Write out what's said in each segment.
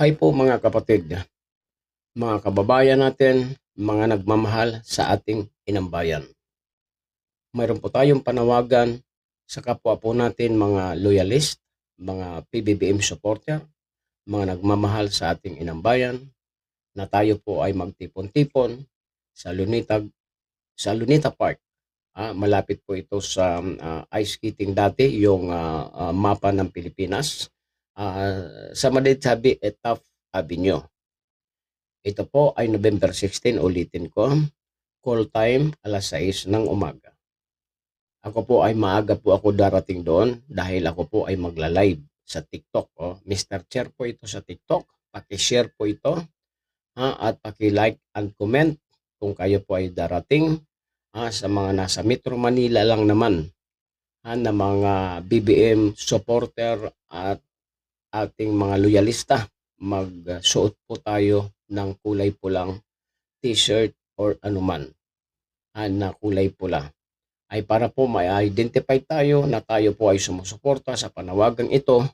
Hi po mga kapatid, mga kababayan natin, mga nagmamahal sa ating inambayan. Mayroon po tayong panawagan sa kapwa po natin mga loyalist, mga PBBM supporter, mga nagmamahal sa ating inambayan na tayo po ay magtipon-tipon sa Lunita sa Lunita Park. Ah, malapit po ito sa ah, ice skating dati, yung ah, ah, mapa ng Pilipinas. Ah, sa Madidsabi Etaf Avenue. Ito po ay November 16, ulitin ko. Call time, alas 6 ng umaga. Ako po ay maaga po ako darating doon dahil ako po ay magla-live sa TikTok. Oh. Mr. Chair po ito sa TikTok. Paki-share po ito ha, at paki-like and comment kung kayo po ay darating ha, sa mga nasa Metro Manila lang naman ha, na mga BBM supporter at ating mga loyalista. Magsuot po tayo ng kulay pulang t-shirt or anuman. Ah, na kulay pula. Ay para po ma-identify tayo na tayo po ay sumusuporta sa panawagang ito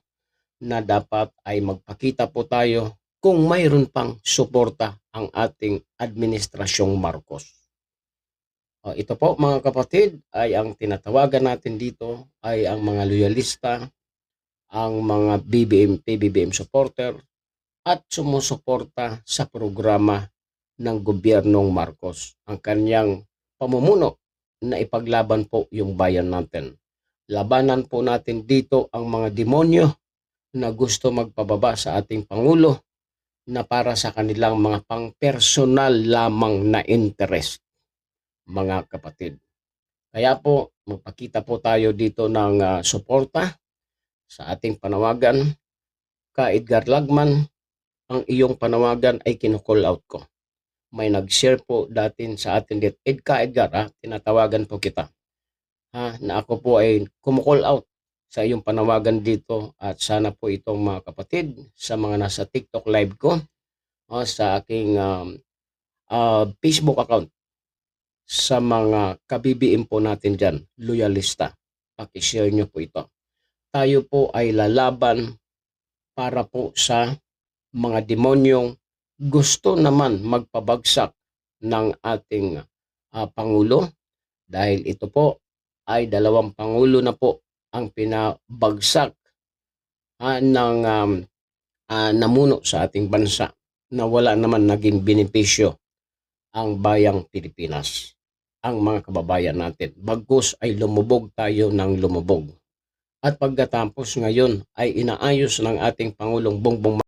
na dapat ay magpakita po tayo kung mayroon pang suporta ang ating administrasyong Marcos. O, ito po mga kapatid ay ang tinatawagan natin dito ay ang mga loyalista, ang mga BBM, PBBM supporter at sumusuporta sa programa ng gobyernong Marcos. Ang kanyang pamumuno na ipaglaban po yung bayan natin. Labanan po natin dito ang mga demonyo na gusto magpababa sa ating Pangulo na para sa kanilang mga pang-personal lamang na interest, mga kapatid. Kaya po, magpakita po tayo dito ng ah, suporta sa ating panawagan. Ka Edgar Lagman, ang iyong panawagan ay kinukall out ko. May nag-share po dati sa atin dito. Edka Edgar, ha? tinatawagan po kita. Ha? Na ako po ay kumukall out sa iyong panawagan dito at sana po itong mga kapatid sa mga nasa TikTok live ko o sa aking um, uh, Facebook account sa mga kabibiin po natin dyan, loyalista. Pakishare nyo po ito. Tayo po ay lalaban para po sa mga demonyong gusto naman magpabagsak ng ating ah, Pangulo dahil ito po ay dalawang Pangulo na po ang pinabagsak ah, ng um, ah, namuno sa ating bansa na wala naman naging benepisyo ang bayang Pilipinas, ang mga kababayan natin. Bagkus ay lumubog tayo ng lumubog. At pagkatapos ngayon ay inaayos ng ating Pangulong Bongbong